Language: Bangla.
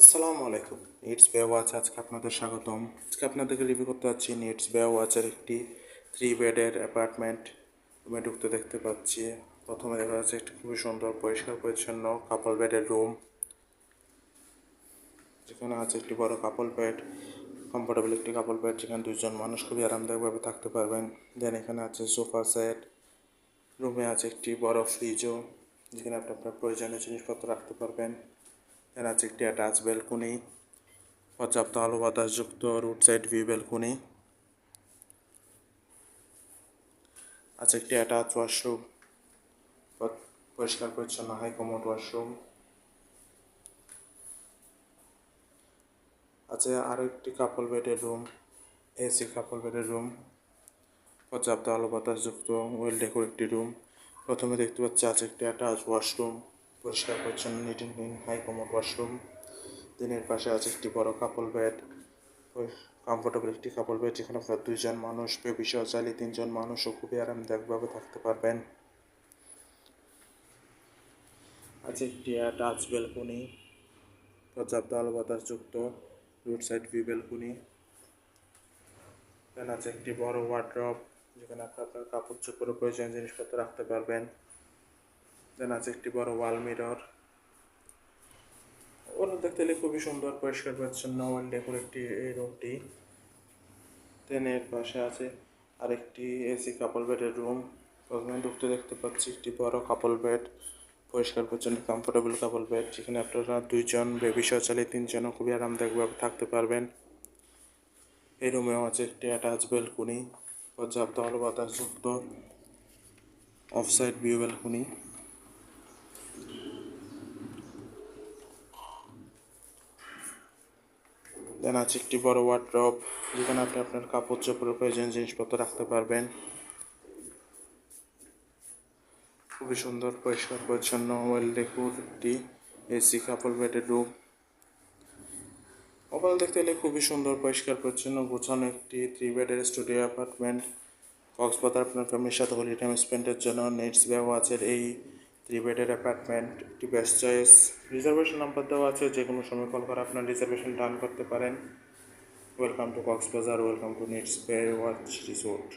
আসসালামু আলাইকুম। নেটস বে ওয়াচ আজকে আপনাদের স্বাগতম। আজকে আপনাদেরকে রিভিউ করতে যাচ্ছি নেটস বে ওয়াচের একটি থ্রি বেডের অ্যাপার্টমেন্ট রুমে ঢুকতে দেখতে পাচ্ছি। প্রথমে দেখা যাচ্ছে একটি খুবই সুন্দর, পরিষ্কার, পরিচ্ছন্ন কাপল বেডের রুম যেখানে আছে একটি বড় কাপল বেড কমফোর্টেবল একটি কাপল বেড যেখানে দুজন মানুষ খুবই আরামদায়কভাবে থাকতে পারবেন। দেন এখানে আছে সোফা সেট রুমে আছে একটি বড় ফ্রিজও যেখানে আপনি আপনার প্রয়োজনীয় জিনিসপত্র রাখতে পারবেন। এর আছে একটি অ্যাটাচ ব্যালকনি পর্যাপ্ত আলো বাতাসযুক্ত রুট সাইড ভিউ ব্যালকনি আছে একটি অ্যাটাচ ওয়াশরুম পরিষ্কার পরিচ্ছন্ন হাই কমোড ওয়াশরুম আছে আরও একটি কাপল বেডের রুম এসি কাপল বেডের রুম পর্যাপ্ত আলো বাতাসযুক্ত ওয়েল ডেকোর একটি রুম প্রথমে দেখতে পাচ্ছি আছে একটি অ্যাটাচ ওয়াশরুম পরিষ্কার পরিচ্ছন্ন neat and clean high commode washroom দিনের পাশে আছে একটি বড় কাপল বেড কমফোর্টেবল একটি কাপল বেড যেখানে আপনার দুইজন মানুষ বেবি চাইলে তিনজন মানুষও খুবই আরামদায়কভাবে থাকতে পারবেন। আছে একটি টাচ বেলকনি পর্যাপ্ত আলো বাতাসযুক্ত রোড সাইড ভিউ বেলকনি আছে একটি বড় ওয়ার্ড্রপ যেখানে আপনি আপনার কাপড় চোপড়ের প্রয়োজনীয় জিনিসপত্র রাখতে পারবেন। দেন আছে একটি বড় ওয়াল মিরর ওরা দেখতে গেলে খুবই সুন্দর, পরিষ্কার, পরিচ্ছন্ন ওয়াল ডেকোর একটি এই রুমটি দেন এর পাশে আছে আরেকটি এসি কাপল বেডের রুম প্রথমে ঢুকতে দেখতে পাচ্ছি, একটি বড় কাপল বেড পরিষ্কার, পরিচ্ছন্ন কমফোর্টেবল কাপল বেড যেখানে আপনারা দুইজন বেবি সহ চালিয়ে তিনজনও খুবই আরামদায়কভাবে থাকতে পারবেন। এই রুমেও আছে একটি অ্যাটাচ বেলকুনি পর্যাপ্ত আলো বাতাসযুক্ত অফসাইড ভিউ বেলকুনি দেন আছে একটি বড় ওয়ার্ড্রপ যেখানে আপনি আপনার কাপড় চোপড়ের প্রয়োজনীয় জিনিসপত্র রাখতে পারবেন। খুবই সুন্দর, পরিষ্কার, পরিচ্ছন্ন ওয়েল ডেকুর একটি এসি কাপড় বেডের রুম ওভারঅল দেখতে গেলে খুবই সুন্দর, পরিষ্কার, পরিচ্ছন্ন, গোছানো একটি থ্রি বেডের স্টুডিও অ্যাপার্টমেন্ট কক্সবাজার আপনার ফ্যামিলির সাথে হোলি টাইম স্পেন্ডের জন্য নেটস ব্যবহার আছে। এই থ্রি বেডের অ্যাপার্টমেন্ট, একটি বেস্ট চয়েস রিজার্ভেশন নাম্বার দেওয়া আছে, যে কোনো সময় কল করে আপনার রিজার্ভেশন ডান করতে পারেন। Welcome to Cox's Bazar welcome to neats bay watch resort